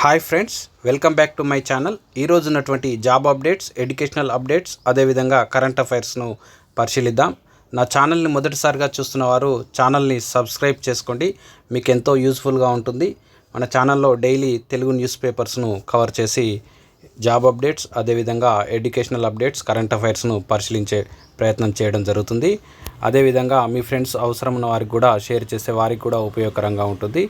Hi friends welcome back to my channel ఈరోజు ఉన్నటువంటి job updates educational updates అదేవిధంగా current అఫైర్స్ను పరిశీలిద్దాం. నా ఛానల్ని మొదటిసారిగా చూస్తున్న వారు ఛానల్ని సబ్స్క్రైబ్ చేసుకోండి. మీకు ఎంతో యూస్ఫుల్గా ఉంటుంది. మన ఛానల్లో డైలీ తెలుగు న్యూస్ పేపర్స్ను కవర్ చేసి జాబ్ అప్డేట్స్ అదేవిధంగా ఎడ్యుకేషనల్ అప్డేట్స్ కరెంట్ అఫైర్స్ను పరిశీలించే ప్రయత్నం చేయడం జరుగుతుంది. అదేవిధంగా మీ ఫ్రెండ్స్ అవసరం ఉన్న వారికి కూడా షేర్ చేసే వారికి కూడా ఉపయోగకరంగా ఉంటుంది.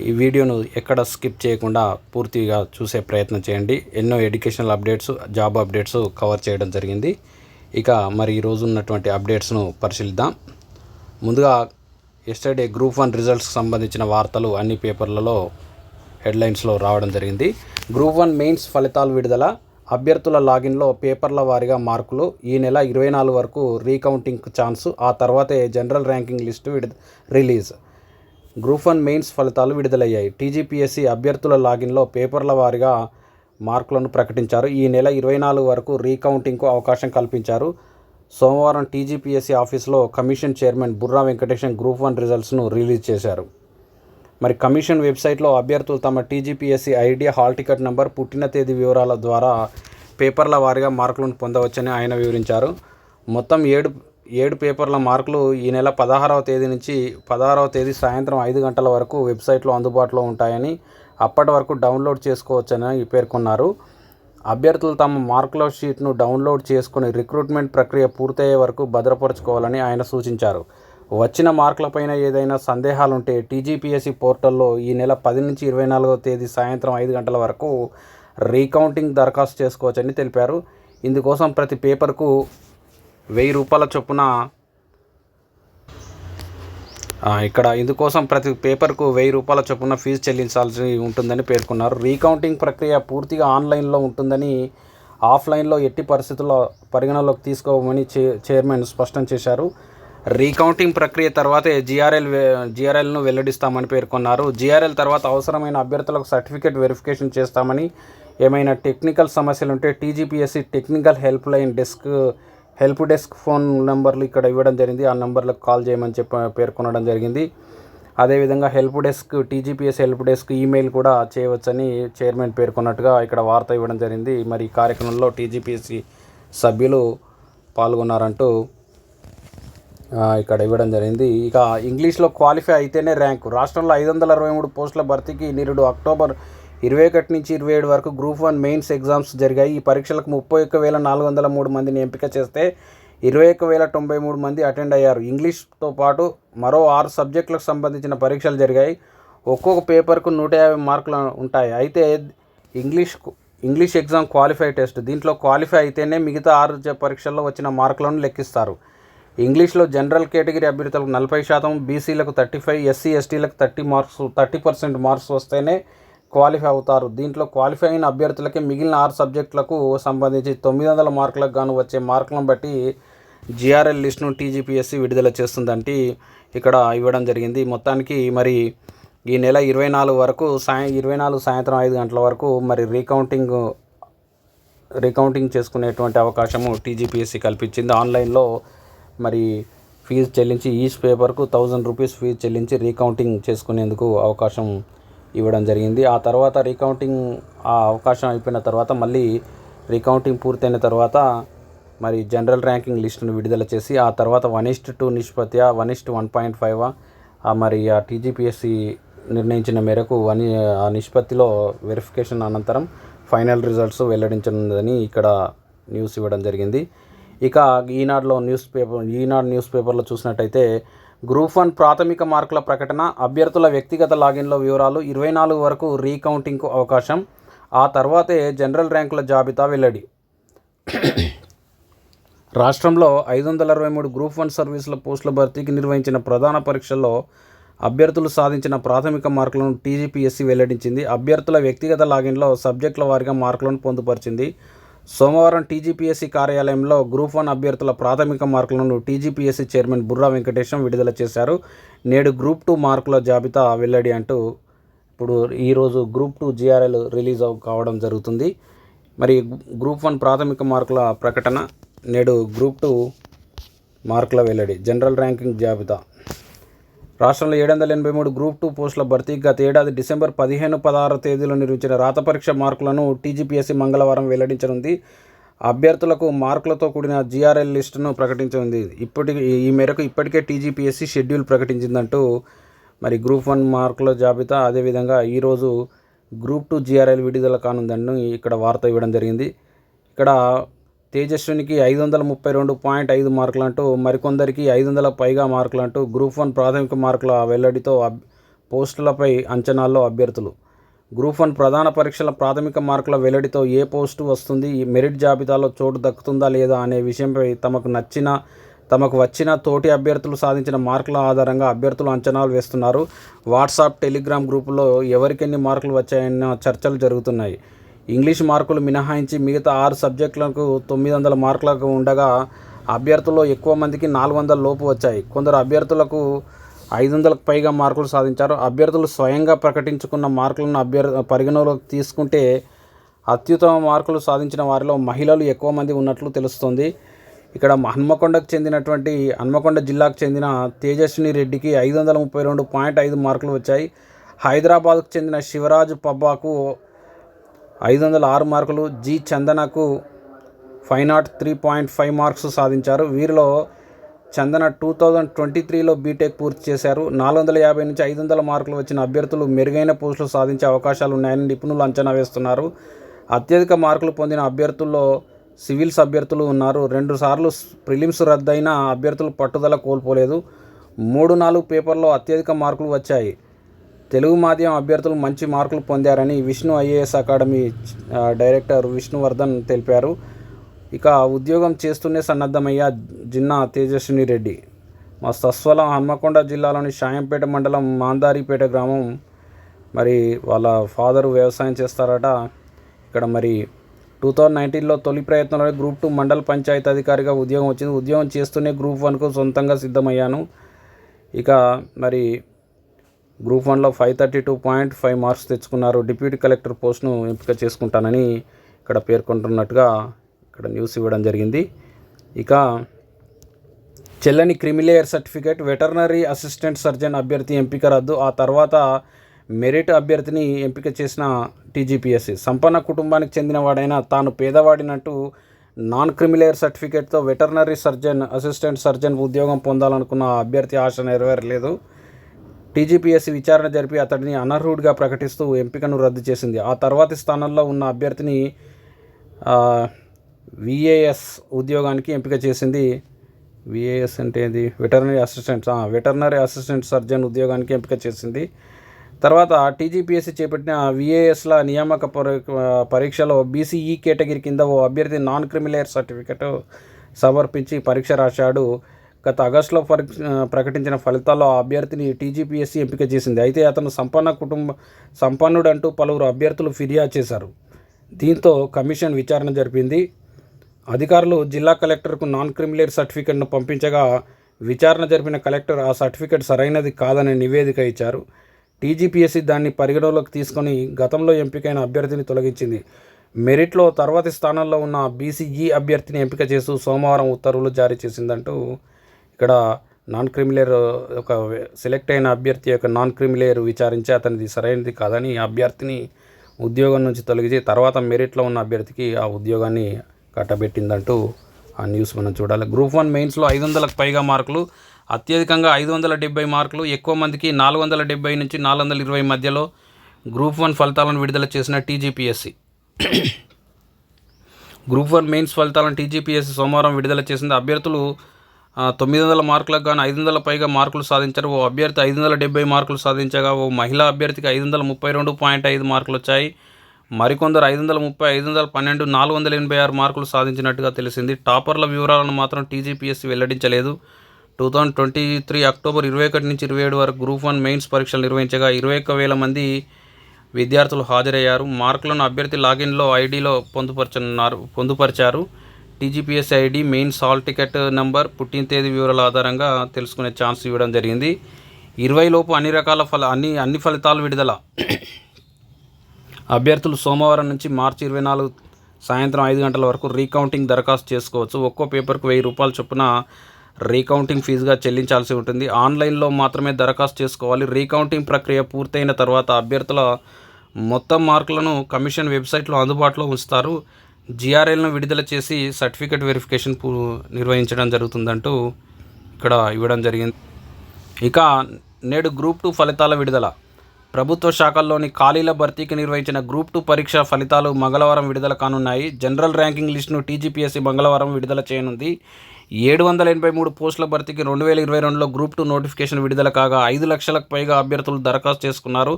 ఈ వీడియోను ఎక్కడ స్కిప్ చేయకుండా పూర్తిగా చూసే ప్రయత్నం చేయండి. ఎన్నో educational updates job updates cover చేయడం జరిగింది. ఇక మరి ఈరోజు ఉన్నటువంటి అప్డేట్స్ను పరిశీలిద్దాం. ముందుగా ఎస్టర్డే గ్రూప్ వన్ రిజల్ట్స్కి సంబంధించిన వార్తలు అన్ని పేపర్లలో హెడ్లైన్స్లో రావడం జరిగింది. గ్రూప్ వన్ మెయిన్స్ ఫలితాలు విడుదల అభ్యర్థుల లాగిన్లో పేపర్ల వారీగా మార్కులు. ఈ నెల ఇరవై నాలుగు వరకు రీకౌంటింగ్ ఛాన్సు ఆ తర్వాతే జనరల్ ర్యాంకింగ్ లిస్టు విడుద రిలీజ్ గ్రూప్ వన్ మెయిన్స్ ఫలితాలు విడుదలయ్యాయి. టీజీపీఎస్సీ అభ్యర్థుల లాగిన్లో పేపర్ల వారీగా మార్కులను ప్రకటించారు. ఈ నెల ఇరవై నాలుగు వరకు రీకౌంటింగ్కు అవకాశం కల్పించారు. సోమవారం టీజీపీఎస్సీ ఆఫీస్లో commission chairman Burra Venkatesan group one రిజల్ట్స్ను release చేశారు. మరి కమిషన్ వెబ్సైట్లో అభ్యర్థులు తమ TGPSC ID hall ticket number పుట్టిన తేదీ వివరాల ద్వారా పేపర్ల వారీగా మార్కులను పొందవచ్చని ఆయన వివరించారు. మొత్తం ఏడు ఏడు పేపర్ల మార్కులు ఈ నెల పదహారవ తేదీ నుంచి పదహారవ తేదీ సాయంత్రం ఐదు గంటల వరకు వెబ్సైట్లో అందుబాటులో ఉంటాయని అప్పటి వరకు డౌన్లోడ్ చేసుకోవచ్చని పేర్కొన్నారు. అభ్యర్థులు తమ మార్కుల షీట్ను డౌన్లోడ్ చేసుకుని రిక్రూట్మెంట్ ప్రక్రియ పూర్తయ్యే వరకు భద్రపరచుకోవాలని ఆయన సూచించారు. వచ్చిన మార్కులపైన ఏదైనా సందేహాలుంటే టీజీపీఎస్సీ పోర్టల్లో ఈ నెల పది నుంచి ఇరవై నాలుగవ తేదీ సాయంత్రం ఐదు గంటల వరకు రీకౌంటింగ్ దరఖాస్తు చేసుకోవచ్చని తెలిపారు. ఇందుకోసం ప్రతి పేపర్కు వెయ్యి రూపాయల చొప్పున ఇక్కడ ఇందుకోసం ప్రతి పేపర్కు వెయ్యి రూపాయల చొప్పున ఫీజు చెల్లించాల్సి ఉంటుందని పేర్కొన్నారు. రీకౌంటింగ్ ప్రక్రియ పూర్తిగా ఆన్లైన్లో ఉంటుందని ఆఫ్లైన్లో ఎట్టి పరిస్థితుల్లో పరిగణలోకి తీసుకోమని చే చైర్మన్ స్పష్టం చేశారు. రీకౌంటింగ్ ప్రక్రియ తర్వాతే జిఆర్ఎల్ జిఆర్ఎల్ను వెల్లడిస్తామని పేర్కొన్నారు. జిఆర్ఎల్ తర్వాత అవసరమైన అభ్యర్థులకు సర్టిఫికేట్ వెరిఫికేషన్ చేస్తామని ఏమైనా టెక్నికల్ సమస్యలు ఉంటే TGPSC technical help line desk help desk phone నెంబర్లు ఇక్కడ ఇవ్వడం జరిగింది. ఆ నెంబర్లకు కాల్ చేయమని చెప్ప పేర్కొనడం జరిగింది. అదేవిధంగా help desk TGPS help desk email కూడా చేయవచ్చని చైర్మన్ పేర్కొన్నట్టుగా ఇక్కడ వార్త ఇవ్వడం జరిగింది. మరి ఈ కార్యక్రమంలో టీజీపీఎస్సీ సభ్యులు పాల్గొన్నారంటూ ఇక్కడ ఇవ్వడం జరిగింది. ఇక ఇంగ్లీష్లో క్వాలిఫై అయితేనే ర్యాంకు. రాష్ట్రంలో ఐదు వందల అరవై మూడు పోస్టుల భర్తీకి నిరుడు అక్టోబర్ ఇరవై ఒకటి నుంచి ఇరవై ఏడు వరకు గ్రూప్ వన్ మెయిన్స్ ఎగ్జామ్స్ జరిగాయి. ఈ పరీక్షలకు ముప్పై ఒక్క వేల నాలుగు వందల మూడు మందిని ఎంపిక చేస్తే ఇరవై ఒక్క వేల తొంభై మూడు మంది అటెండ్ అయ్యారు. ఇంగ్లీష్తో పాటు మరో ఆరు సబ్జెక్టులకు సంబంధించిన పరీక్షలు జరిగాయి. ఒక్కొక్క పేపర్కు నూట యాభై మార్కులు ఉంటాయి. అయితే English English exam qualify test దీంట్లో క్వాలిఫై అయితేనే మిగతా ఆరు పరీక్షల్లో వచ్చిన మార్కులను లెక్కిస్తారు. ఇంగ్లీష్లో జనరల్ కేటగిరీ అభ్యర్థులకు నలభై శాతం బీసీలకు థర్టీ ఫైవ్ ఎస్సీ ఎస్టీలకు thirty marks thirty percent marks వస్తేనే క్వాలిఫై అవుతారు. దీంట్లో క్వాలిఫై అయిన అభ్యర్థులకి మిగిలిన ఆరు సబ్జెక్టులకు సంబంధించి తొమ్మిది వందల మార్కులకు గాను వచ్చే మార్కులను బట్టి జిఆర్ఎల్ లిస్ట్ను టీజీపీఎస్సీ విడుదల చేస్తుందంటే ఇక్కడ ఇవ్వడం జరిగింది. మొత్తానికి మరి ఈ నెల ఇరవై నాలుగు వరకు సాయం ఇరవై నాలుగు సాయంత్రం ఐదు గంటల వరకు మరి రీకౌంటింగ్ రీకౌంటింగ్ చేసుకునేటువంటి అవకాశము టీజీపీఎస్సీ కల్పించింది. ఆన్లైన్లో మరి ఫీజు చెల్లించి ఈచ్ పేపర్కు థౌజండ్ రూపీస్ ఫీజు చెల్లించి రీకౌంటింగ్ చేసుకునేందుకు అవకాశం ఇవ్వడం జరిగింది. ఆ తర్వాత రీకౌంటింగ్ ఆ అవకాశం అయిపోయిన తర్వాత మళ్ళీ రీకౌంటింగ్ పూర్తయిన తర్వాత మరి జనరల్ ర్యాంకింగ్ లిస్టును విడుదల చేసి ఆ తర్వాత వన్ ఇస్ట్ టూ నిష్పత్తి one is to one point five మరి ఆ టీజీపీఎస్సీ నిర్ణయించిన మేరకు వన్ ఆ నిష్పత్తిలో వెరిఫికేషన్ అనంతరం ఫైనల్ రిజల్ట్స్ వెల్లడించనుందని ఇక్కడ న్యూస్ ఇవ్వడం జరిగింది. ఇక ఈనాడులో న్యూస్ పేపర్ ఈనాడు న్యూస్ పేపర్లో చూసినట్టయితే గ్రూప్ వన్ ప్రాథమిక మార్కుల ప్రకటన అభ్యర్థుల వ్యక్తిగత లాగిన్లో వివరాలు ఇరవై నాలుగు వరకు రీకౌంటింగ్కు అవకాశం. ఆ తర్వాతే జనరల్ ర్యాంకుల జాబితా వెల్లడి. రాష్ట్రంలో ఐదు వందల అరవై మూడు గ్రూప్ వన్ సర్వీసుల పోస్టుల భర్తీకి నిర్వహించిన ప్రధాన పరీక్షల్లో అభ్యర్థులు సాధించిన ప్రాథమిక మార్కులను టీజీపీఎస్సీ వెల్లడించింది. అభ్యర్థుల వ్యక్తిగత లాగిన్లో సబ్జెక్టుల వారీగా మార్కులను పొందుపరిచింది. సోమవారం టీజీపీఎస్సీ కార్యాలయంలో గ్రూప్ వన్ అభ్యర్థుల ప్రాథమిక మార్కులను టీజీపీఎస్సీ చైర్మన్ బుర్రా వెంకటేశం విడుదల చేశారు. నేడు గ్రూప్ టూ మార్కుల జాబితా వెల్లడి అంటూ ఇప్పుడు ఈరోజు గ్రూప్ టూ జీఆర్ఎల్ రిలీజ్ కావడం జరుగుతుంది. మరి గ్రూప్ వన్ ప్రాథమిక మార్కుల ప్రకటన నేడు గ్రూప్ టూ మార్కుల వెల్లడి జనరల్ ర్యాంకింగ్ జాబితా. రాష్ట్రంలో ఏడు వందల ఎనభై మూడు గ్రూప్ టూ పోస్టుల భర్తీ గత ఏడాది డిసెంబర్ పదిహేను పదహారు తేదీలో నిర్వహించిన రాత పరీక్ష మార్కులను టీజీపీఎస్సీ మంగళవారం వెల్లడించనుంది. అభ్యర్థులకు మార్కులతో కూడిన జీఆర్ఎల్ లిస్టును ప్రకటించనుంది. ఇప్పటికి ఈ మేరకు ఇప్పటికే టీజీపీఎస్సీ షెడ్యూల్ ప్రకటించిందంటూ మరి గ్రూప్ వన్ మార్కుల జాబితా అదేవిధంగా ఈరోజు గ్రూప్ టూ జీఆర్ఎల్ విడుదల కానుందని ఇక్కడ వార్త ఇవ్వడం జరిగింది. ఇక్కడ తేజస్వినికి ఐదు వందల ముప్పై రెండు పాయింట్ ఐదు మార్కులు అంటూ మరికొందరికి ఐదు వందల పైగా మార్కులు అంటూ గ్రూప్ వన్ ప్రాథమిక మార్కుల వెల్లడితో అబ్ పోస్టులపై అంచనాల్లో అభ్యర్థులు. గ్రూప్ వన్ ప్రధాన పరీక్షల ప్రాథమిక మార్కుల వెల్లడితో ఏ పోస్టు వస్తుంది? ఈ మెరిట్ జాబితాలో చోటు దక్కుతుందా లేదా అనే విషయంపై తమకు నచ్చిన తమకు వచ్చిన తోటి అభ్యర్థులు సాధించిన మార్కుల ఆధారంగా అభ్యర్థులు అంచనాలు వేస్తున్నారు. వాట్సాప్ టెలిగ్రామ్ గ్రూపులో ఎవరికెన్ని మార్కులు వచ్చాయన్న చర్చలు జరుగుతున్నాయి. ఇంగ్లీష్ మార్కులు మినహాయించి మిగతా ఆరు సబ్జెక్టులకు తొమ్మిది వందల మార్కులకు ఉండగా అభ్యర్థుల్లో ఎక్కువ మందికి నాలుగు వందల లోపు వచ్చాయి. కొందరు అభ్యర్థులకు ఐదు వందలకు పైగా మార్కులు సాధించారు. అభ్యర్థులు స్వయంగా ప్రకటించుకున్న మార్కులను అభ్యర్థి పరిగణలోకి తీసుకుంటే అత్యుత్తమ మార్కులు సాధించిన వారిలో మహిళలు ఎక్కువ మంది ఉన్నట్లు తెలుస్తుంది. ఇక్కడ హన్మకొండకు చెందినటువంటి హన్మకొండ జిల్లాకు చెందిన తేజస్విని రెడ్డికి ఐదు వందల ముప్పై రెండు పాయింట్ ఐదు మార్కులు వచ్చాయి. హైదరాబాద్కు చెందిన శివరాజు పబ్బాకు ఐదు వందల ఆరు మార్కులు G చందనకు five nought three point five marks సాధించారు. వీరిలో చందన టూ థౌజండ్ ట్వంటీ త్రీలో బీటెక్ పూర్తి చేశారు. నాలుగు వందల యాభై నుంచి ఐదు వందల మార్కులు వచ్చిన అభ్యర్థులు మెరుగైన పోస్టులు సాధించే అవకాశాలు ఉన్నాయని నిపుణులు అంచనా వేస్తున్నారు. అత్యధిక మార్కులు పొందిన అభ్యర్థుల్లో సివిల్స్ అభ్యర్థులు ఉన్నారు. రెండు సార్లు ప్రిలిమ్స్ రద్దయిన అభ్యర్థులు పట్టుదల కోల్పోలేదు. మూడు నాలుగు పేపర్లో అత్యధిక మార్కులు వచ్చాయి. తెలుగు మాధ్యమం అభ్యర్థులు మంచి మార్కులు పొందారని Vishnu IAS academy director Vishnuvardhan తెలిపారు. ఇక ఉద్యోగం చేస్తూనే సన్నద్ధమయ్య జిన్నా తేజస్విని రెడ్డి. మా సస్వలం హన్మకొండ జిల్లాలోని షాయంపేట మండలం మాందారిపేట గ్రామం. మరి వాళ్ళ ఫాదరు వ్యవసాయం చేస్తారట. ఇక్కడ మరి టూ థౌజండ్ నైన్టీన్లో తొలి ప్రయత్నంలో గ్రూప్ టూ మండల పంచాయతీ అధికారిగా ఉద్యోగం వచ్చింది. ఉద్యోగం చేస్తూనే గ్రూప్ వన్కు సొంతంగా సిద్ధమయ్యాను. ఇక మరి గ్రూప్ వన్లో five thirty two point five marks తెచ్చుకున్నారు. డిప్యూటీ కలెక్టర్ పోస్ట్ను ఎంపిక చేసుకుంటానని ఇక్కడ పేర్కొంటున్నట్టుగా ఇక్కడ న్యూస్ ఇవ్వడం జరిగింది. ఇక చెల్లని creamy layer certificate veterinary assistant surgeon అభ్యర్థి ఎంపిక రద్దు ఆ తర్వాత మెరిట్ అభ్యర్థిని ఎంపిక చేసిన టీజీపీఎస్సీ. సంపన్న కుటుంబానికి చెందినవాడైనా తాను పేదవాడినట్టు నాన్ క్రిమిలేయర్ సర్టిఫికేట్తో వెటర్నరీ సర్జన్ అసిస్టెంట్ సర్జన్ ఉద్యోగం పొందాలనుకున్న అభ్యర్థి ఆశ నెరవేరలేదు. టీజీపీఎస్సీ విచారణ జరిపి అతడిని అనర్హుడిగా ప్రకటిస్తూ ఎంపికను రద్దు చేసింది. ఆ తర్వాతి స్థానంలో ఉన్న అభ్యర్థిని విఏఎస్ ఉద్యోగానికి ఎంపిక చేసింది. విఏఎస్ అంటే ఇది veterinary assistant veterinary assistant surgeon ఉద్యోగానికి ఎంపిక చేసింది. తర్వాత టీజీపీఎస్సీ చేపట్టిన విఏఎస్ల నియామక పరీక్షలో బీసీఈ కేటగిరీ కింద ఓ అభ్యర్థి నాన్ క్రిమిలేయర్ సర్టిఫికెట్ సమర్పించి పరీక్ష రాశాడు. గత ఆగస్టులో పరి ప్రకటించిన ఫలితాల్లో ఆ అభ్యర్థిని టీజీపీఎస్సీ ఎంపిక చేసింది. అయితే అతను సంపన్న కుటుంబ సంపన్నుడు అంటూ పలువురు అభ్యర్థులు ఫిర్యాదు చేశారు. దీంతో కమిషన్ విచారణ జరిపింది. అధికారులు జిల్లా కలెక్టర్కు నాన్ క్రిమిలేర్ సర్టిఫికెట్ను పంపించగా విచారణ జరిపిన కలెక్టర్ ఆ సర్టిఫికెట్ సరైనది కాదని నివేదిక ఇచ్చారు. టీజీపీఎస్సీ దాన్ని పరిగణలోకి తీసుకొని గతంలో ఎంపికైన అభ్యర్థిని తొలగించింది. మెరిట్లో తర్వాతి స్థానంలో ఉన్న బీసీఈ అభ్యర్థిని ఎంపిక చేస్తూ సోమవారం ఉత్తర్వులు జారీ చేసిందంటూ ఇక్కడ నాన్ క్రిమిలేయర్ ఒక సెలెక్ట్ అయిన అభ్యర్థి యొక్క నాన్ క్రిమిలేయర్ విచారించి అతనిది సరైనది కాదని ఆ అభ్యర్థిని ఉద్యోగం నుంచి తొలగించి తర్వాత మెరిట్లో ఉన్న అభ్యర్థికి ఆ ఉద్యోగాన్ని కట్టబెట్టిందంటూ ఆ న్యూస్ మనం చూడాలి. గ్రూప్ వన్ మెయిన్స్లో ఐదు వందలకు పైగా మార్కులు అత్యధికంగా ఐదు వందల డెబ్బై మార్కులు ఎక్కువ మందికి నాలుగు వందల డెబ్బై నుంచి నాలుగు వందల ఇరవై మధ్యలో గ్రూప్ వన్ ఫలితాలను విడుదల చేసిన టీజీపీఎస్సీ గ్రూప్ వన్ మెయిన్స్ ఫలితాలను టీజీపీఎస్సీ సోమవారం విడుదల చేసింది. అభ్యర్థులు తొమ్మిది వందల మార్కులకు గాను ఐదు వందల పైగా మార్కులు సాధించారు. ఓ అభ్యర్థి ఐదు వందల డెబ్బై మార్కులు సాధించగా ఓ మహిళా అభ్యర్థికి ఐదు వందల ముప్పై రెండు పాయింట్ ఐదు మార్కులు వచ్చాయి. మరికొందరు ఐదు వందల ముప్పై ఐదు వందల పన్నెండు నాలుగు వందల ఎనభై ఆరు మార్కులు సాధించినట్టుగా తెలిసింది. టాపర్ల వివరాలను మాత్రం TGPSC వెల్లడించలేదు. Two thousand twenty three October ఇరవై ఒకటి నుంచి ఇరవై ఏడు వరకు గ్రూప్ వన్ మెయిన్స్ పరీక్షలు నిర్వహించగా ఇరవై ఒక్క వేల మంది విద్యార్థులు హాజరయ్యారు. మార్కులను అభ్యర్థి లాగిన్లో ఐడిలో పొందుపరచనున్నారు పొందుపరిచారు. టీజీపీఎస్ ఐడి మెయిన్ సాల్ టికెట్ నంబర్ పుట్టిన తేదీ వివరాల ఆధారంగా తెలుసుకునే ఛాన్స్ ఇవ్వడం జరిగింది. ఇరవై లోపు అన్ని రకాల ఫల అన్ని అన్ని ఫలితాలు విడుదల. అభ్యర్థులు సోమవారం నుంచి మార్చి ఇరవై నాలుగు సాయంత్రం ఐదు గంటల వరకు రీకౌంటింగ్ దరఖాస్తు చేసుకోవచ్చు. ఒక్కో పేపర్కు వెయ్యి రూపాయల చొప్పున రీకౌంటింగ్ ఫీజుగా చెల్లించాల్సి ఉంటుంది. ఆన్లైన్లో మాత్రమే దరఖాస్తు చేసుకోవాలి. రీకౌంటింగ్ ప్రక్రియ పూర్తయిన తర్వాత అభ్యర్థుల మొత్తం మార్కులను కమిషన్ వెబ్సైట్లో అందుబాటులో ఉంచుతారు. జిఆర్ఎల్ను విడుదల చేసి సర్టిఫికేట్ వెరిఫికేషన్ పూ నిర్వహించడం జరుగుతుందంటూ ఇక్కడ ఇవ్వడం జరిగింది. ఇక నేడు గ్రూప్ టూ ఫలితాల విడుదల. ప్రభుత్వ శాఖల్లోని ఖాళీల భర్తీకి నిర్వహించిన గ్రూప్ టూ పరీక్ష ఫలితాలు మంగళవారం విడుదల కానున్నాయి. జనరల్ ర్యాంకింగ్ లిస్టును టీజీపీఎస్సీ మంగళవారం విడుదల చేయనుంది. ఏడు వందల ఎనభై మూడు పోస్టుల భర్తీకి రెండు వేల ఇరవై రెండులో గ్రూప్ టూ నోటిఫికేషన్ విడుదల కాగా ఐదు లక్షలకు పైగా అభ్యర్థులు దరఖాస్తు చేసుకున్నారు.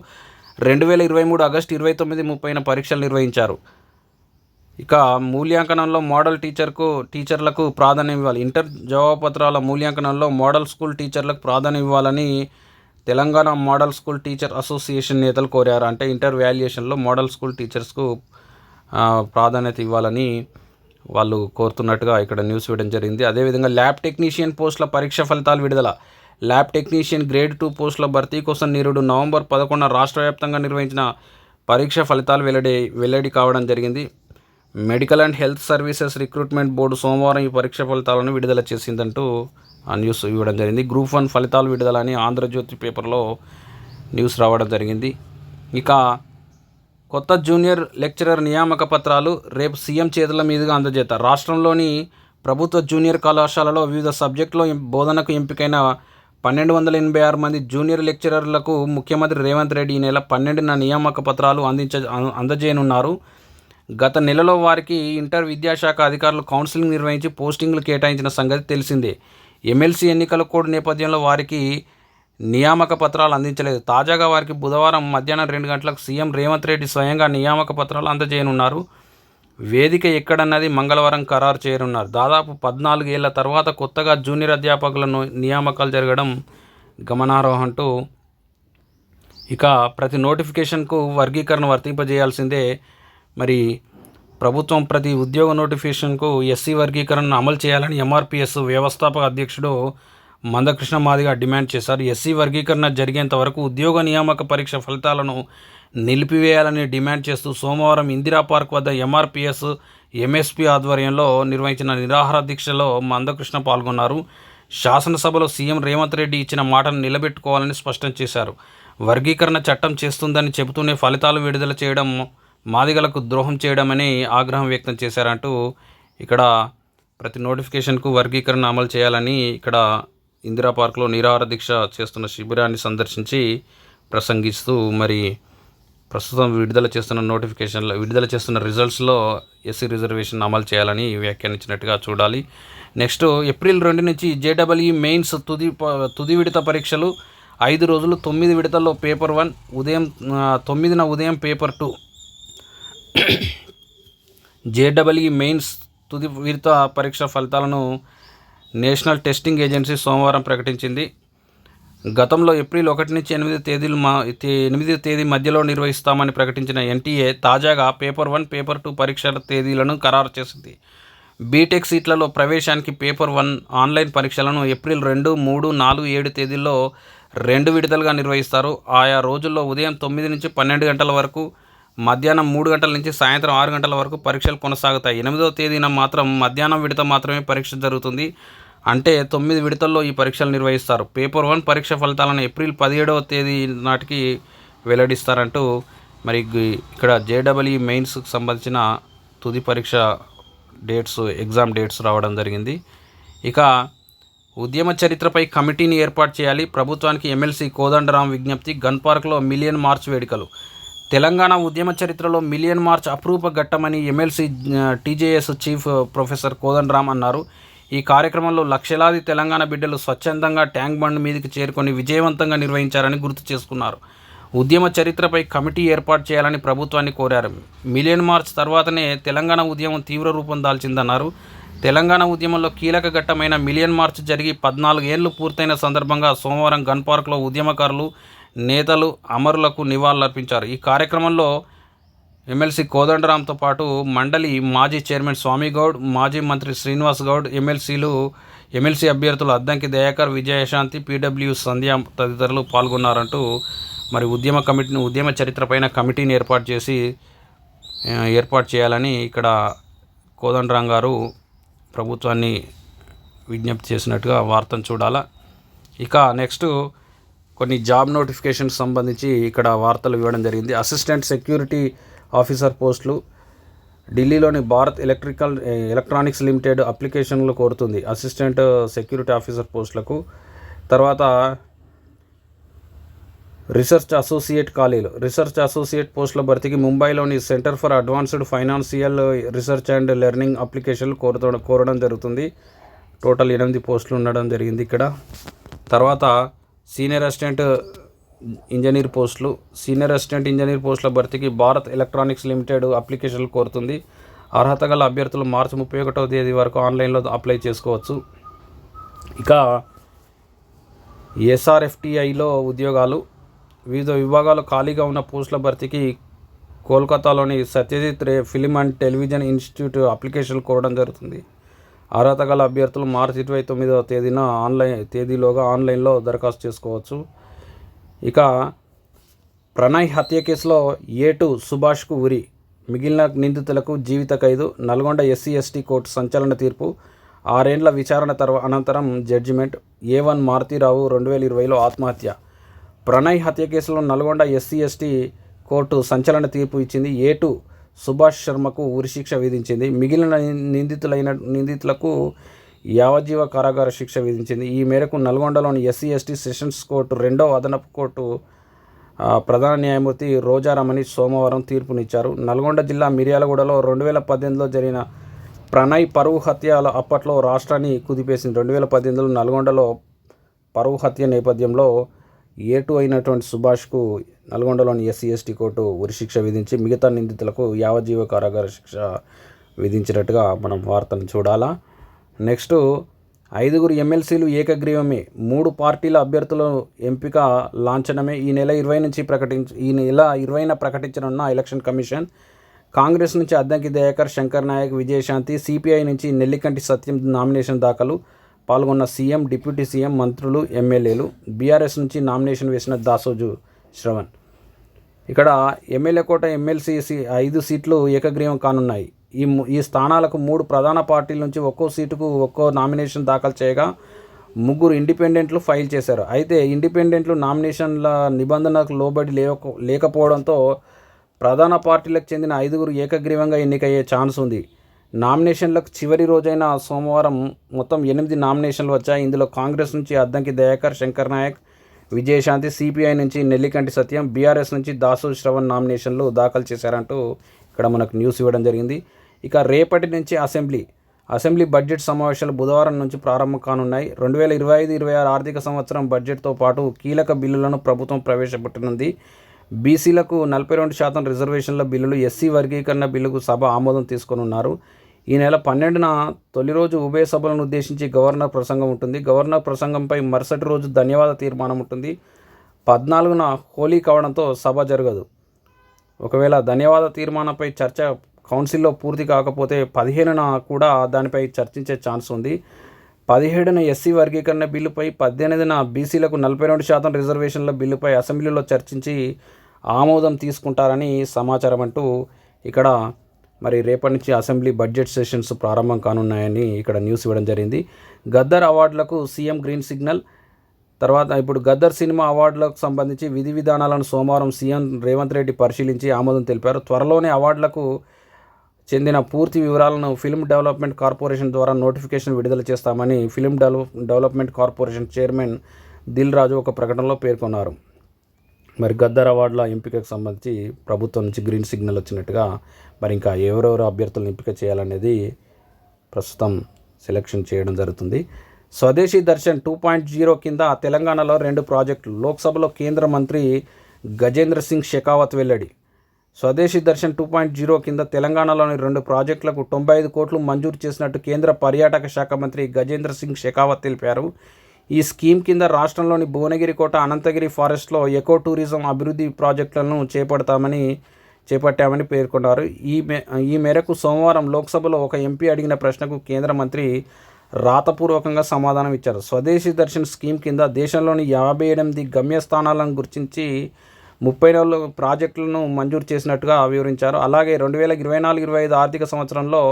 రెండు వేల ఇరవై మూడు ఆగస్టు ఇరవై తొమ్మిది ముప్పైన పరీక్షలు నిర్వహించారు. ఇక మూల్యాంకనంలో మోడల్ టీచర్కు టీచర్లకు ప్రాధాన్యం ఇవ్వాలి. ఇంటర్ జవాబపత్రాల మూల్యాంకనంలో మోడల్ స్కూల్ టీచర్లకు ప్రాధాన్యం ఇవ్వాలని Telangana model school teacher association నేతలు కోరారు. అంటే ఇంటర్ వాల్యుయేషన్లో మోడల్ స్కూల్ టీచర్స్కు ప్రాధాన్యత ఇవ్వాలని వాళ్ళు కోరుతున్నట్టుగా ఇక్కడ న్యూస్ ఇవ్వడం జరిగింది. అదేవిధంగా ల్యాబ్ టెక్నీషియన్ పోస్టుల పరీక్ష ఫలితాలు విడుదల. ల్యాబ్ టెక్నీషియన్ గ్రేడ్ టూ పోస్టుల భర్తీ కోసం నిరుడు నవంబర్ పదకొండున రాష్ట్ర వ్యాప్తంగా నిర్వహించిన పరీక్ష ఫలితాలు వెల్లడి వెల్లడి కావడం జరిగింది. Medical and health services recruitment board సోమవారం ఈ పరీక్ష ఫలితాలను విడుదల చేసిందంటూ ఆ న్యూస్ ఇవ్వడం జరిగింది. గ్రూప్ వన్ ఫలితాలు విడుదల అని ఆంధ్రజ్యోతి పేపర్లో న్యూస్ రావడం జరిగింది. ఇక కొత్త జూనియర్ లెక్చరర్ నియామక పత్రాలు రేపు సీఎం చేతుల మీదుగా అందజేస్తారు రాష్ట్రంలోని ప్రభుత్వ జూనియర్ కళాశాలలో వివిధ సబ్జెక్టులో బోధనకు ఎంపికైన పన్నెండు వందల ఎనభై ఆరు మంది జూనియర్ లెక్చరర్లకు ముఖ్యమంత్రి రేవంత్ రెడ్డి ఈ నెల పన్నెండున నియామక పత్రాలు అందించ అందజేయనున్నారు. గత నెలలో వారికి ఇంటర్ విద్యాశాఖ అధికారులు కౌన్సిలింగ్ నిర్వహించి పోస్టింగ్లు కేటాయించిన సంగతి తెలిసిందే. ఎమ్మెల్సీ ఎన్నికల కోడ్ నేపథ్యంలో వారికి నియామక పత్రాలు అందించలేదు. తాజాగా వారికి బుధవారం మధ్యాహ్నం రెండు గంటలకు సీఎం రేవంత్ రెడ్డి స్వయంగా నియామక పత్రాలు అందజేయనున్నారు. వేదిక ఎక్కడన్నది మంగళవారం ఖరారు చేయనున్నారు. దాదాపు పద్నాలుగు ఏళ్ళ తర్వాత కొత్తగా జూనియర్ అధ్యాపకులను నియామకాలు జరగడం గమనార్హం అంటూ ఇక ప్రతి నోటిఫికేషన్కు వర్గీకరణ వర్తింపజేయాల్సిందే మరి ప్రభుత్వం ప్రతి ఉద్యోగ నోటిఫికేషన్కు ఎస్సీ వర్గీకరణను అమలు చేయాలని ఎంఆర్పిఎస్ వ్యవస్థాపక అధ్యక్షుడు మందకృష్ణ మాదిగా డిమాండ్ చేశారు. ఎస్సీ వర్గీకరణ జరిగేంత వరకు ఉద్యోగ నియామక పరీక్ష ఫలితాలను నిలిపివేయాలని డిమాండ్ చేస్తూ సోమవారం ఇందిరా పార్క్ వద్ద ఎంఆర్పిఎస్ ఎంఎస్పి ఆధ్వర్యంలో నిర్వహించిన నిరాహార దీక్షలో మందకృష్ణ పాల్గొన్నారు. శాసనసభలో సీఎం రేవంత్ రెడ్డి ఇచ్చిన మాటను నిలబెట్టుకోవాలని స్పష్టం చేశారు. వర్గీకరణ చట్టం చేస్తుందని చెబుతూనే ఫలితాలు విడుదల చేయడం మాదిగలకు ద్రోహం చేయడమని ఆగ్రహం వ్యక్తం చేశారంటూ ఇక్కడ ప్రతి నోటిఫికేషన్కు వర్గీకరణ అమలు చేయాలని ఇక్కడ ఇందిరా పార్క్లో నిరాహార దీక్ష చేస్తున్న శిబిరాన్ని సందర్శించి ప్రసంగిస్తూ మరి ప్రస్తుతం విడుదల చేస్తున్న నోటిఫికేషన్లో విడుదల చేస్తున్న రిజల్ట్స్లో ఎస్సీ రిజర్వేషన్ అమలు చేయాలని వ్యాఖ్యానించినట్టుగా చూడాలి. నెక్స్ట్ ఏప్రిల్ రెండు నుంచి జేడబ్ల్యూ మెయిన్స్ తుది ప- తుది విడత పరీక్షలు ఐదు రోజులు తొమ్మిది విడతల్లో పేపర్ వన్ ఉదయం తొమ్మిదిన ఉదయం పేపర్ టూ జేడబ్ల్యూ మెయిన్స్ తుది విడత పరీక్ష ఫలితాలను నేషనల్ టెస్టింగ్ ఏజెన్సీ సోమవారం ప్రకటించింది. గతంలో ఏప్రిల్ ఒకటి నుంచి ఎనిమిది తేదీలు మా ఎనిమిది తేదీ మధ్యలో నిర్వహిస్తామని ప్రకటించిన ఎన్టీఏ తాజాగా పేపర్ వన్ పేపర్ టూ పరీక్షల తేదీలను ఖరారు చేసింది. బీటెక్ సీట్లలో ప్రవేశానికి పేపర్ వన్ ఆన్లైన్ పరీక్షలను ఏప్రిల్ రెండు మూడు నాలుగు ఏడు తేదీల్లో రెండు విడతలుగా నిర్వహిస్తారు. ఆయా రోజుల్లో ఉదయం తొమ్మిది నుంచి పన్నెండు గంటల వరకు మధ్యాహ్నం మూడు గంటల నుంచి సాయంత్రం ఆరు గంటల వరకు పరీక్షలు కొనసాగుతాయి. ఎనిమిదవ తేదీన మాత్రం మధ్యాహ్నం విడత మాత్రమే పరీక్ష జరుగుతుంది. అంటే తొమ్మిది విడతల్లో ఈ పరీక్షలు నిర్వహిస్తారు. పేపర్ వన్ పరీక్ష ఫలితాలను ఏప్రిల్ పదిహేడవ తేదీ నాటికి వెల్లడిస్తారంటూ మరి ఇక్కడ జేడబ్ల్యూ మెయిన్స్కి సంబంధించిన తుది పరీక్ష డేట్స్ ఎగ్జామ్ డేట్స్ రావడం జరిగింది. ఇక ఉద్యమ చరిత్రపై కమిటీని ఏర్పాటు చేయాలి. ప్రభుత్వానికి ఎమ్మెల్సీ కోదండరాం విజ్ఞప్తి గన్ పార్క్లో మిలియన్ మార్చ్ వేడుకలు. తెలంగాణ ఉద్యమ చరిత్రలో మిలియన్ మార్చ్ అప్రూప ఘట్టమని MLC TJS chief professor Kodandaram అన్నారు. ఈ కార్యక్రమంలో లక్షలాది తెలంగాణ బిడ్డలు స్వచ్ఛందంగా ట్యాంక్ బండ్ మీదకి చేరుకొని విజయవంతంగా నిర్వహించారని గుర్తు చేసుకున్నారు. ఉద్యమ చరిత్రపై కమిటీ ఏర్పాటు చేయాలని ప్రభుత్వాన్ని కోరారు. మిలియన్ మార్చ్ తర్వాతనే తెలంగాణ ఉద్యమం తీవ్ర రూపం దాల్చిందన్నారు. తెలంగాణ ఉద్యమంలో కీలక ఘట్టమైన మిలియన్ మార్చ్ జరిగి పద్నాలుగు ఏళ్ళు పూర్తయిన సందర్భంగా సోమవారం గన్ పార్క్లో ఉద్యమకారులు నేతలు అమరులకు నివాళులర్పించారు. ఈ కార్యక్రమంలో ఎమ్మెల్సీ కోదండరాంతో పాటు మండలి మాజీ చైర్మన్ స్వామి గౌడ్ మాజీ మంత్రి శ్రీనివాస్ గౌడ్ ఎమ్మెల్సీలు ఎమ్మెల్సీ అభ్యర్థులు అద్దంకి దయాకర్ విజయశాంతి పీడబ్ల్యూ సంధ్య తదితరులు పాల్గొన్నారంటూ మరి ఉద్యమ కమిటీని ఉద్యమ చరిత్రపైన కమిటీని ఏర్పాటు చేసి ఏర్పాటు చేయాలని ఇక్కడ కోదండరాం గారు ప్రభుత్వాన్ని విజ్ఞప్తి చేసినట్టుగా వార్తను చూడాలా. ఇక నెక్స్ట్ కొన్ని జాబ్ నోటిఫికేషన్స్ సంబంధించి ఇక్కడ వార్తలు ఇవ్వడం జరిగింది. అసిస్టెంట్ సెక్యూరిటీ ఆఫీసర్ పోస్టులు ఢిల్లీలోని భారత్ ఎలక్ట్రికల్ ఎలక్ట్రానిక్స్ లిమిటెడ్ అప్లికేషన్లు కోరుతుంది. అసిస్టెంట్ సెక్యూరిటీ ఆఫీసర్ పోస్టులకు తర్వాత రీసెర్చ్ అసోసియేట్ ఖాళీలు రీసెర్చ్ అసోసియేట్ పోస్టుల భర్తీకి ముంబైలోని centre for advanced financial research and learning అప్లికేషన్లు కోరుతూ కోరడం జరుగుతుంది. టోటల్ ఎనిమిది పోస్టులు ఉండడం జరిగింది ఇక్కడ. తర్వాత సీనియర్ అసిస్టెంట్ ఇంజనీర్ పోస్టులు. సీనియర్ అసిస్టెంట్ ఇంజనీర్ పోస్టుల భర్తీకి భారత్ ఎలక్ట్రానిక్స్ లిమిటెడ్ అప్లికేషన్లు కోరుతుంది. అర్హత గల అభ్యర్థులు మార్చి ముప్పై ఒకటవ తేదీ వరకు ఆన్లైన్లో అప్లై చేసుకోవచ్చు. ఇక ఎస్ఆర్ఎఫ్టిఐలో ఉద్యోగాలు. వివిధ విభాగాలు ఖాళీగా ఉన్న పోస్టుల భర్తీకి కోల్కతాలోని Satyajit Ray film and television institute అప్లికేషన్లు కోరడం జరుగుతుంది. అర్హత గల అభ్యర్థులు మార్చి ఇరవై తొమ్మిదవ తేదీన ఆన్లైన్ తేదీలోగా ఆన్లైన్లో దరఖాస్తు చేసుకోవచ్చు. ఇక ప్రణయ్ హత్య కేసులో ఏటు సుభాష్కు ఉరి మిగిలిన నిందితులకు జీవిత ఖైదు నల్గొండ ఎస్సీ ఎస్టీ కోర్టు సంచలన తీర్పు ఆరేండ్ల విచారణ తర్వా అనంతరం జడ్జిమెంట్ ఏ వన్ మారుతీరావు రెండు వేల ఇరవైలో ఆత్మహత్య. ప్రణయ్ హత్య కేసులో నల్గొండ ఎస్సీ ఎస్టీ కోర్టు సంచలన తీర్పు ఇచ్చింది ఏ టూ సుభాష్ శర్మకు ఉరిశిక్ష విధించింది. మిగిలిన నిందితులైన నిందితులకు యావజీవ కారాగార శిక్ష విధించింది. ఈ మేరకు నల్గొండలోని ఎస్సీ ఎస్టీ సెషన్స్ కోర్టు రెండవ అదనపు కోర్టు ప్రధాన న్యాయమూర్తి రోజారమణి సోమవారం తీర్పునిచ్చారు. నల్గొండ జిల్లా మిర్యాలగూడలో రెండు వేల పద్దెనిమిదిలో జరిగిన ప్రణయ్ పరువు హత్యల అప్పట్లో రాష్ట్రాన్ని కుదిపేసింది. రెండు వేల పద్దెనిమిదిలో నల్గొండలో పరువు హత్య నేపథ్యంలో ఏ టూ అయినటువంటి సుభాష్కు నల్గొండలోని ఎస్సీ ఎస్టీ కోర్టు ఉరిశిక్ష విధించి మిగతా నిందితులకు యావజీవ కారాగార శిక్ష విధించినట్టుగా మనం వార్తను చూడాలా. నెక్స్ట్ ఐదుగురు ఎమ్మెల్సీలు ఏకగ్రీవమే మూడు పార్టీల అభ్యర్థుల ఎంపిక లాంఛనమే ఈ నెల ఇరవై నుంచి ప్రకటించ ఈ నెల ఇరవైన ప్రకటించనున్న ఎలక్షన్ కమిషన్. కాంగ్రెస్ నుంచి అద్దంకి దయాకర్ శంకర్ నాయక్ విజయశాంతి సిపిఐ నుంచి నెల్లికంటి సత్యం నామినేషన్ దాఖలు. పాల్గొన్న సీఎం డిప్యూటీ సీఎం మంత్రులు ఎమ్మెల్యేలు బీఆర్ఎస్ నుంచి నామినేషన్ వేసిన దాసోజు శ్రవణ్. ఇక్కడ ఎమ్మెల్యే కోట ఎమ్మెల్సీ సీ- ఐదు సీట్లు ఏకగ్రీవం కానున్నాయి. ఈ ఈ స్థానాలకు మూడు ప్రధాన పార్టీల నుంచి ఒక్కో సీటుకు ఒక్కో నామినేషన్ దాఖలు చేయగా ముగ్గురు ఇండిపెండెంట్లు ఫైల్ చేశారు. అయితే ఇండిపెండెంట్లు నామినేషన్ల నిబంధనలకు లోబడి లేక లేకపోవడంతో ప్రధాన పార్టీలకు చెందిన ఐదుగురు ఏకగ్రీవంగా ఎన్నికయ్యే ఛాన్స్ ఉంది. నామినేషన్లకు చివరి రోజైన సోమవారం మొత్తం ఎనిమిది నామినేషన్లు వచ్చాయి. ఇందులో కాంగ్రెస్ నుంచి అద్దంకి దయాకర్ శంకర్ నాయక్ విజయశాంతి సిపిఐ నుంచి నెల్లికంటి సత్యం బీఆర్ఎస్ నుంచి దాసు శ్రవణ్ నామినేషన్లు దాఖలు చేశారంటూ ఇక్కడ మనకు న్యూస్ ఇవ్వడం జరిగింది. ఇక రేపటి నుంచి అసెంబ్లీ. అసెంబ్లీ బడ్జెట్ సమావేశాలు బుధవారం నుంచి ప్రారంభం కానున్నాయి. రెండు వేల ఇరవై ఐదు ఇరవై ఆరు ఆర్థిక సంవత్సరం బడ్జెట్తో పాటు కీలక బిల్లులను ప్రభుత్వం ప్రవేశపెట్టనుంది. బీసీలకు నలభై రెండు శాతం రిజర్వేషన్ల బిల్లులు ఎస్సీ వర్గీకరణ బిల్లుకు సభ ఆమోదం తీసుకొనున్నారు. ఈ నెల పన్నెండున తొలి రోజు ఉభయ సభలను ఉద్దేశించి గవర్నర్ ప్రసంగం ఉంటుంది. గవర్నర్ ప్రసంగంపై మరుసటి రోజు ధన్యవాద తీర్మానం ఉంటుంది. పద్నాలుగున హోలీ కావడంతో సభ జరగదు. ఒకవేళ ధన్యవాద తీర్మానంపై చర్చ కౌన్సిల్లో పూర్తి కాకపోతే పదిహేనున కూడా దానిపై చర్చించే ఛాన్స్ ఉంది. పదిహేడున ఎస్సీ వర్గీకరణ బిల్లుపై పద్దెనిమిదిన బీసీలకు నలభై రెండు శాతం రిజర్వేషన్ల బిల్లుపై అసెంబ్లీలో చర్చించి ఆమోదం తీసుకుంటారని సమాచారం అంటూ ఇక్కడ మరి రేపటి నుంచి అసెంబ్లీ బడ్జెట్ సెషన్స్ ప్రారంభం కానున్నాయని ఇక్కడ న్యూస్ ఇవ్వడం జరిగింది. గద్దర్ అవార్డులకు సీఎం గ్రీన్ సిగ్నల్. తర్వాత ఇప్పుడు గద్దర్ సినిమా అవార్డులకు సంబంధించి విధి విధానాలను సోమవారం సీఎం రేవంత్ రెడ్డి పరిశీలించి ఆమోదం తెలిపారు. త్వరలోనే అవార్డులకు చెందిన పూర్తి వివరాలను ఫిల్మ్ డెవలప్మెంట్ కార్పొరేషన్ ద్వారా నోటిఫికేషన్ విడుదల చేస్తామని film develop development corporation chairman Dil Raju ఒక ప్రకటనలో పేర్కొన్నారు. మరి గద్దర్ అవార్డుల ఎంపికకు సంబంధించి ప్రభుత్వం నుంచి గ్రీన్ సిగ్నల్ వచ్చినట్టుగా మరి ఇంకా ఎవరెవరు అభ్యర్థులను ఎంపిక చేయాలనేది ప్రస్తుతం సెలెక్షన్ చేయడం జరుగుతుంది. స్వదేశీ దర్శన్ టూ పాయింట్ జీరో కింద తెలంగాణలో రెండు ప్రాజెక్టులు. లోక్సభలో కేంద్ర మంత్రి గజేంద్ర సింగ్ షెకావత్ వెల్లడి. స్వదేశీ దర్శన్ టూ పాయింట్ జీరో కింద తెలంగాణలోని రెండు ప్రాజెక్టులకు తొంభై ఐదు కోట్లు మంజూరు చేసినట్టు కేంద్ర పర్యాటక శాఖ మంత్రి గజేంద్ర సింగ్ షెకావత్ తెలిపారు. ఈ స్కీమ్ కింద రాష్ట్రంలోని భువనగిరి కోట అనంతగిరి ఫారెస్ట్లో ఎకో టూరిజం అభివృద్ధి ప్రాజెక్టులను చేపడతామని చేపట్టామని పేర్కొన్నారు. ఈ మే ఈ మేరకు సోమవారం లోక్సభలో ఒక ఎంపీ అడిగిన ప్రశ్నకు కేంద్ర మంత్రి రాతపూర్వకంగా సమాధానం ఇచ్చారు. స్వదేశీ దర్శన్ స్కీమ్ కింద దేశంలోని యాభై ఎనిమిది గమ్యస్థానాలను గుర్తించి ముప్పై నాలుగు ప్రాజెక్టులను మంజూరు చేసినట్టుగా వివరించారు. అలాగే రెండు వేల ఇరవై నాలుగు ఇరవై ఐదు ఆర్థిక సంవత్సరంలో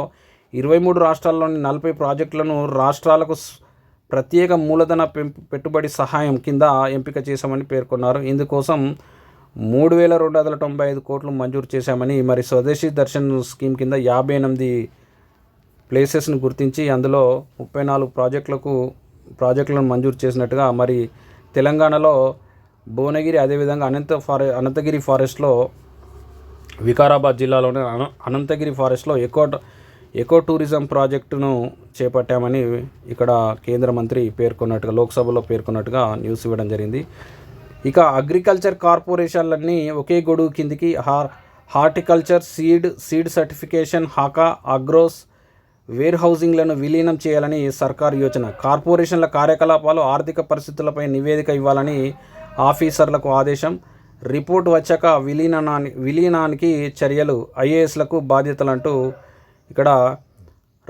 ఇరవై మూడు రాష్ట్రాల్లోని నలభై ప్రాజెక్టులను రాష్ట్రాలకు ప్రత్యేక మూలధన పెట్టుబడి సహాయం కింద ఎంపిక చేశామని పేర్కొన్నారు. ఇందుకోసం మూడు వేల రెండు వందల తొంభై ఐదు కోట్లు మంజూరు చేశామని మరి స్వదేశీ దర్శన్ స్కీమ్ కింద యాభై ఎనిమిది ప్లేసెస్ని గుర్తించి అందులో ముప్పై నాలుగు ప్రాజెక్టులకు ప్రాజెక్టులను మంజూరు చేసినట్టుగా మరి తెలంగాణలో భువనగిరి అదేవిధంగా అనంత ఫారె అనంతగిరి ఫారెస్ట్లో వికారాబాద్ జిల్లాలోని అన అనంతగిరి ఫారెస్ట్లో ఎకో ఎకో టూరిజం ప్రాజెక్టును చేపట్టామని ఇక్కడ కేంద్ర మంత్రి పేర్కొన్నట్టుగా లోక్సభలో పేర్కొన్నట్టుగా న్యూస్ ఇవ్వడం జరిగింది. ఇక అగ్రికల్చర్ కార్పొరేషన్లన్నీ ఒకే గొడుగు కిందికి hour horticulture seed seed certification HACA Agros wear హౌసింగ్లను విలీనం చేయాలని సర్కార్ యోచన. కార్పొరేషన్ల కార్యకలాపాలు ఆర్థిక పరిస్థితులపై నివేదిక ఇవ్వాలని ఆఫీసర్లకు ఆదేశం. రిపోర్ట్ వచ్చాక విలీనాన్ని విలీనానికి చర్యలు ఐఏఎస్లకు బాధ్యతలంటూ ఇక్కడ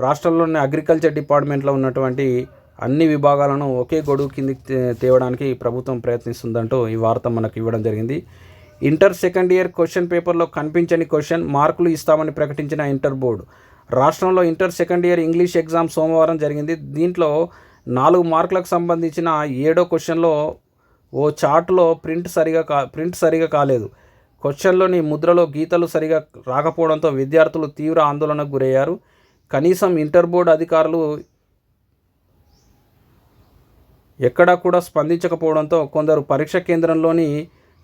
రాష్ట్రంలోని అగ్రికల్చర్ డిపార్ట్మెంట్లో ఉన్నటువంటి అన్ని విభాగాలను ఒకే గొడుగు కిందికి తే- తేవడానికి ప్రభుత్వం ప్రయత్నిస్తుందంటూ ఈ వార్త మనకు ఇవ్వడం జరిగింది. ఇంటర్ సెకండ్ ఇయర్ క్వశ్చన్ పేపర్లో కనిపించని క్వశ్చన్ మార్కులు ఇస్తామని ప్రకటించిన ఇంటర్ బోర్డు. రాష్ట్రంలో inter second year English exam సోమవారం జరిగింది. దీంట్లో నాలుగు మార్కులకు సంబంధించిన ఏడో క్వశ్చన్లో ఓ చార్ట్లో ప్రింట్ సరిగా కా ప్రింట్ సరిగా కాలేదు. క్వశ్చన్లోని ముద్రలో గీతలు సరిగా రాకపోవడంతో విద్యార్థులు తీవ్ర ఆందోళనకు గురయ్యారు. కనీసం ఇంటర్ బోర్డు అధికారులు ఎక్కడా కూడా స్పందించకపోవడంతో కొందరు పరీక్ష కేంద్రంలోని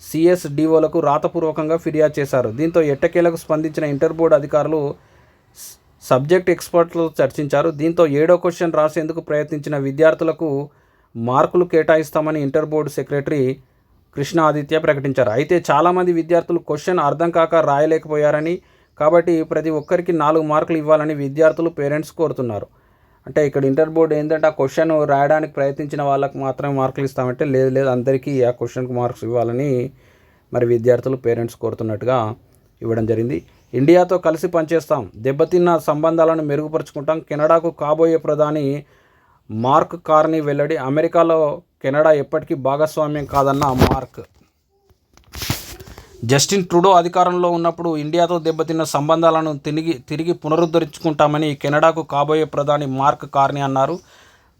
సిఎస్డిఓలకు రాతపూర్వకంగా ఫిర్యాదు చేశారు. దీంతో ఎట్టకేలకు స్పందించిన ఇంటర్ బోర్డు అధికారులు సబ్జెక్ట్ ఎక్స్పర్ట్లతో చర్చించారు. దీంతో ఏడో క్వశ్చన్ రాసేందుకు ప్రయత్నించిన విద్యార్థులకు మార్కులు కేటాయిస్తామని inter board secretary Krishna Aditya ప్రకటించారు. అయితే చాలామంది విద్యార్థులు క్వశ్చన్ అర్థం కాక రాయలేకపోయారని కాబట్టి ప్రతి ఒక్కరికి నాలుగు మార్కులు ఇవ్వాలని విద్యార్థులు పేరెంట్స్ కోరుతున్నారు. అంటే ఇక్కడ ఇంటర్ బోర్డు ఏంటంటే ఆ క్వశ్చన్ రాయడానికి ప్రయత్నించిన వాళ్ళకి మాత్రమే మార్కులు ఇస్తామంటే లేదు లేదు అందరికీ ఆ క్వశ్చన్కి మార్క్స్ ఇవ్వాలని మరి విద్యార్థులు పేరెంట్స్ కోరుతున్నట్టుగా ఇవ్వడం జరిగింది. ఇండియాతో కలిసి పనిచేస్తాం. దెబ్బతిన్న సంబంధాలను మెరుగుపరుచుకుంటాం. కెనడాకు కాబోయే ప్రధాని మార్క్ కార్ని వెల్లడి అమెరికాలో కెనడా ఎప్పటికీ భాగస్వామ్యం కాదన్న మార్క్. జస్టిన్ ట్రూడో అధికారంలో ఉన్నప్పుడు ఇండియాతో దెబ్బతిన్న సంబంధాలను తిరిగి తిరిగి పునరుద్ధరించుకుంటామని కెనడాకు కాబోయే ప్రధాని మార్క్ కార్ని అన్నారు.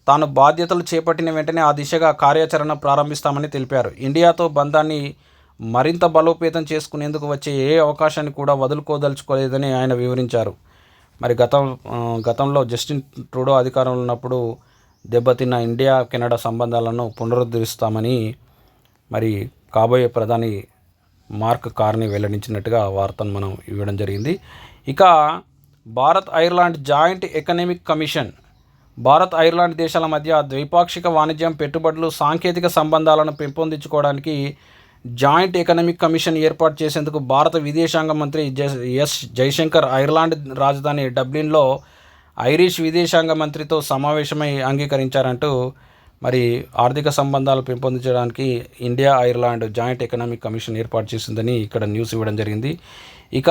తాను బాధ్యతలు చేపట్టిన వెంటనే ఆ దిశగా కార్యాచరణ ప్రారంభిస్తామని తెలిపారు. ఇండియాతో బంధాన్ని మరింత బలోపేతం చేసుకునేందుకు వచ్చే ఏ అవకాశాన్ని కూడా వదులుకోదలుచుకోలేదని ఆయన వివరించారు. మరి గతం గతంలో జస్టిన్ ట్రూడో అధికారంలో ఉన్నప్పుడు దెబ్బతిన్న ఇండియా కెనడా సంబంధాలను పునరుద్ధరిస్తామని మరి కాబోయే ప్రధాని మార్క్ కార్ని వెల్లడించినట్టుగా వార్తను మనం ఇవ్వడం జరిగింది. ఇక Bharat Ireland joint economic commission Bharat Ireland దేశాల మధ్య ద్వైపాక్షిక వాణిజ్యం పెట్టుబడులు సాంకేతిక సంబంధాలను పెంపొందించుకోవడానికి జాయింట్ ఎకనామిక్ కమిషన్ ఏర్పాటు చేసేందుకు భారత విదేశాంగ మంత్రి జస్- ఎస్ జైశంకర్ ఐర్లాండ్ రాజధాని డబ్లిన్లో ఐరిష్ విదేశాంగ మంత్రితో సమావేశమై అంగీకరించారంటూ మరి ఆర్థిక సంబంధాలు పెంపొందించడానికి India Ireland joint economic commission ఏర్పాటు చేసిందని ఇక్కడ న్యూస్ ఇవ్వడం జరిగింది. ఇక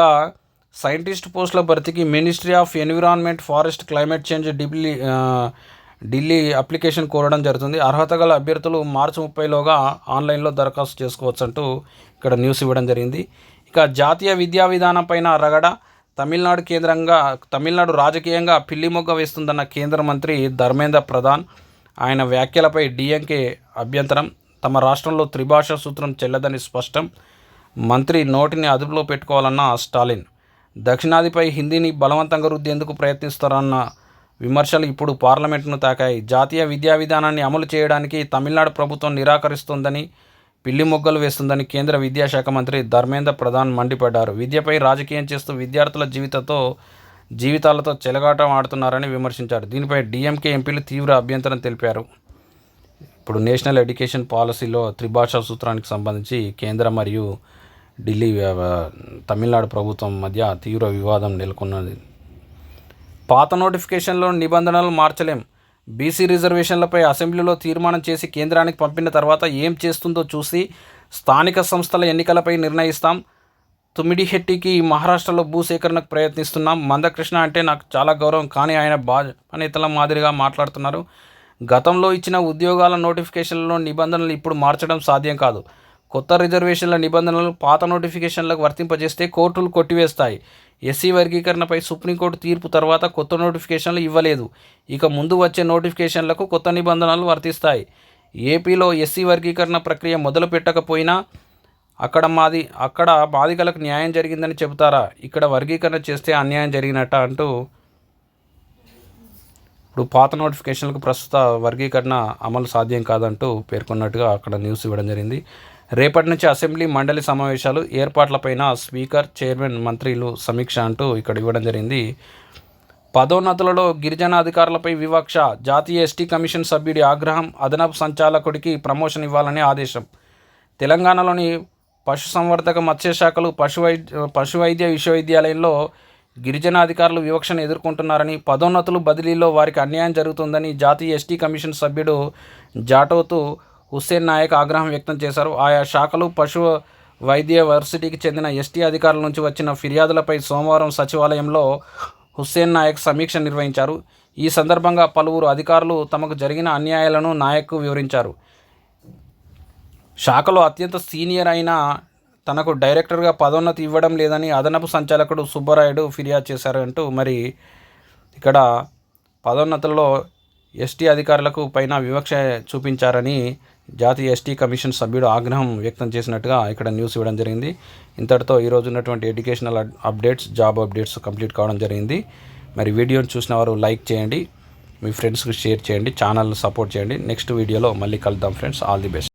సైంటిస్ట్ పోస్టుల భర్తీకి ministry of environment forest climate change Delhi Delhi application కోరడం జరుగుతుంది. అర్హత గల అభ్యర్థులు మార్చి ముప్పైలోగా ఆన్లైన్లో దరఖాస్తు చేసుకోవచ్చు అంటూ ఇక్కడ న్యూస్ ఇవ్వడం జరిగింది. ఇక జాతీయ విద్యా విధానం పైన రగడ తమిళనాడు కేంద్రంగా తమిళనాడు రాజకీయంగా పిల్లిమొగ్గ వేస్తుందన్న కేంద్ర మంత్రి ధర్మేంద్ర ప్రధాన్ ఆయన వ్యాఖ్యలపై డిఎంకే అభ్యంతరం. తమ రాష్ట్రంలో త్రిభాషా సూత్రం చెల్లదని స్పష్టం. మంత్రి నోటిని అదుపులో పెట్టుకోవాలన్న స్టాలిన్. దక్షిణాదిపై హిందీని బలవంతంగా రుద్దేందుకు ప్రయత్నిస్తారన్న విమర్శలు ఇప్పుడు పార్లమెంటును తాకాయి. జాతీయ విద్యా విధానాన్ని అమలు చేయడానికి తమిళనాడు ప్రభుత్వం నిరాకరిస్తోందని పిల్లి మొగ్గలు వేస్తుందని కేంద్ర విద్యాశాఖ మంత్రి ధర్మేంద్ర ప్రధాన్ మండిపడ్డారు. విద్యపై రాజకీయం చేస్తూ విద్యార్థుల జీవితంతో జీవితాలతో చెలగాటం ఆడుతున్నారని విమర్శించారు. దీనిపై డిఎంకే ఎంపీలు తీవ్ర అభ్యంతరం తెలిపారు. ఇప్పుడు నేషనల్ ఎడ్యుకేషన్ పాలసీలో త్రిభాషా సూత్రానికి సంబంధించి కేంద్ర మరియు ఢిల్లీ తమిళనాడు ప్రభుత్వం మధ్య తీవ్ర వివాదం నెలకొన్నది. పాత నోటిఫికేషన్లో నిబంధనలు మార్చలేం. బీసీ రిజర్వేషన్లపై అసెంబ్లీలో తీర్మానం చేసి కేంద్రానికి పంపిన తర్వాత ఏం చేస్తుందో చూసి స్థానిక సంస్థల ఎన్నికలపై నిర్ణయిస్తాం. తుమ్మిడిహెట్టికి మహారాష్ట్రలో భూసేకరణకు ప్రయత్నిస్తున్నాం. మందకృష్ణ అంటే నాకు చాలా గౌరవం కానీ ఆయన భాజపా నేతల మాదిరిగా మాట్లాడుతున్నారు. గతంలో ఇచ్చిన ఉద్యోగాల నోటిఫికేషన్లలో నిబంధనలు ఇప్పుడు మార్చడం సాధ్యం కాదు. కొత్త రిజర్వేషన్ల నిబంధనలు పాత నోటిఫికేషన్లకు వర్తింపజేస్తే కోర్టులు కొట్టివేస్తాయి. ఎస్సీ వర్గీకరణపై సుప్రీంకోర్టు తీర్పు తర్వాత కొత్త నోటిఫికేషన్లు ఇవ్వలేదు. ఇక ముందు వచ్చే నోటిఫికేషన్లకు కొత్త నిబంధనలు వర్తిస్తాయి. ఏపీలో ఎస్సీ వర్గీకరణ ప్రక్రియ మొదలు పెట్టకపోయినా అక్కడ మాది అక్కడ బాధికలకు న్యాయం జరిగిందని చెబుతారా? ఇక్కడ వర్గీకరణ చేస్తే అన్యాయం జరిగినట్ట అంటూ ఇప్పుడు పాత నోటిఫికేషన్లకు ప్రస్తుత వర్గీకరణ అమలు సాధ్యం కాదంటూ పేర్కొన్నట్టుగా అక్కడ న్యూస్ ఇవ్వడం జరిగింది. రేపటి నుంచి అసెంబ్లీ మండలి సమావేశాలు ఏర్పాట్లపైన స్పీకర్ చైర్మన్ మంత్రులు సమీక్ష అంటూ ఇక్కడ ఇవ్వడం జరిగింది. పదోన్నతులలో గిరిజన అధికారులపై వివక్ష జాతీయ ఎస్టీ కమిషన్ సభ్యుడి ఆగ్రహం అదనపు సంచాలకుడికి ప్రమోషన్ ఇవ్వాలని ఆదేశం. తెలంగాణలోని పశుసంవర్ధక మత్స్యశాఖలు పశు వైద్య పశు వైద్య విశ్వవిద్యాలయంలో గిరిజన అధికారులు వివక్షను ఎదుర్కొంటున్నారని పదోన్నతులు బదిలీలో వారికి అన్యాయం జరుగుతుందని జాతీయ ఎస్టీ కమిషన్ సభ్యుడు జాటోతు హుస్సేన్ నాయక్ ఆగ్రహం వ్యక్తం చేశారు. ఆయా శాఖలు పశు వైద్య వర్సిటీకి చెందిన ఎస్టీ అధికారుల నుంచి వచ్చిన ఫిర్యాదులపై సోమవారం సచివాలయంలో హుస్సేన్ నాయక్ సమీక్ష నిర్వహించారు. ఈ సందర్భంగా పలువురు అధికారులు తమకు జరిగిన అన్యాయాలను నాయక్కు వివరించారు. శాఖలో అత్యంత సీనియర్ అయిన తనకు డైరెక్టర్గా పదోన్నతి ఇవ్వడం లేదని అదనపు సంచాలకుడు సుబ్బరాయుడు ఫిర్యాదు చేశారంటూ మరి ఇక్కడ పదోన్నతుల్లో ఎస్టీ అధికారులకు పైన వివక్ష చూపించారని జాతీయ ఎస్టీ కమిషన్ సభ్యుడు ఆగ్రహం వ్యక్తం చేసినట్టుగా ఇక్కడ న్యూస్ ఇవ్వడం జరిగింది. ఇంతటితో ఈరోజు ఉన్నటువంటి educational updates job updates complete కావడం జరిగింది. మరి వీడియోని చూసిన వారు లైక్ చేయండి మీ ఫ్రెండ్స్కి షేర్ చేయండి ఛానల్ సపోర్ట్ చేయండి. నెక్స్ట్ వీడియోలో మళ్ళీ కలుద్దాం ఫ్రెండ్స్. All the best.